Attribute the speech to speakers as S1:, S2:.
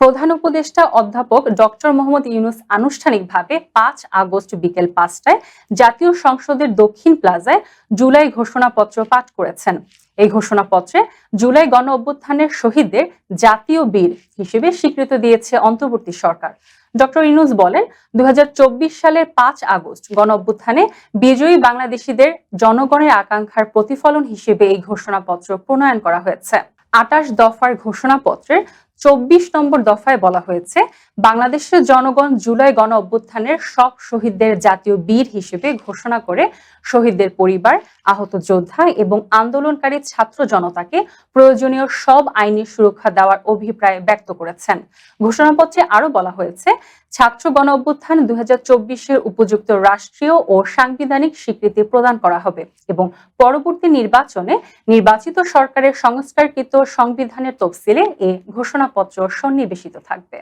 S1: প্রধান উপদেষ্টা অধ্যাপক ডক্টর মোহাম্মদ ইউনুস আনুষ্ঠানিকভাবে পাঁচ আগস্ট বিকেল পাঁচটায় জাতীয় সংসদের দক্ষিণ প্লাজায় জুলাই ঘোষণাপত্র পাঠ করেছেন। এই ঘোষণাপত্রে জুলাই গণ অভ্যুত্থানের শহীদদের জাতীয় বীর হিসেবে স্বীকৃতি দিয়েছে অন্তর্বর্তী সরকার। ডক্টর ইউনুস বলেন দু হাজার চব্বিশ সালের পাঁচ আগস্ট গণ অভ্যুত্থানে বিজয়ী বাংলাদেশিদের জনগণের আকাঙ্ক্ষার প্রতিফলন হিসেবে এই ঘোষণাপত্র প্রণয়ন করা হয়েছে। আটাশ দফার ঘোষণাপত্রের চব্বিশ নম্বর দফায় বলা হয়েছে, বাংলাদেশের জনগণ জুলাই গণ অভ্যুত্থানের সব শহীদদের জাতীয় বীর হিসেবে ঘোষণা করে শহীদদের পরিবার, আহত যোদ্ধা এবং আন্দোলনকারী ছাত্র জনতাকে প্রয়োজনীয় সব আইনি সুরক্ষা দেওয়ার অভিপ্রায় ব্যক্ত করেছেন। ঘোষণাপত্রে আরও বলা হয়েছে, ছাত্র গণ অভ্যুত্থান দুই এর উপযুক্ত রাষ্ট্রীয় ও সাংবিধানিক স্বীকৃতি প্রদান করা হবে এবং পরবর্তী নির্বাচনে নির্বাচিত সরকারের সংস্কারকৃত সংবিধানের তফসিলে এ ঘোষণাপত্র সন্নিবেশিত থাকবে।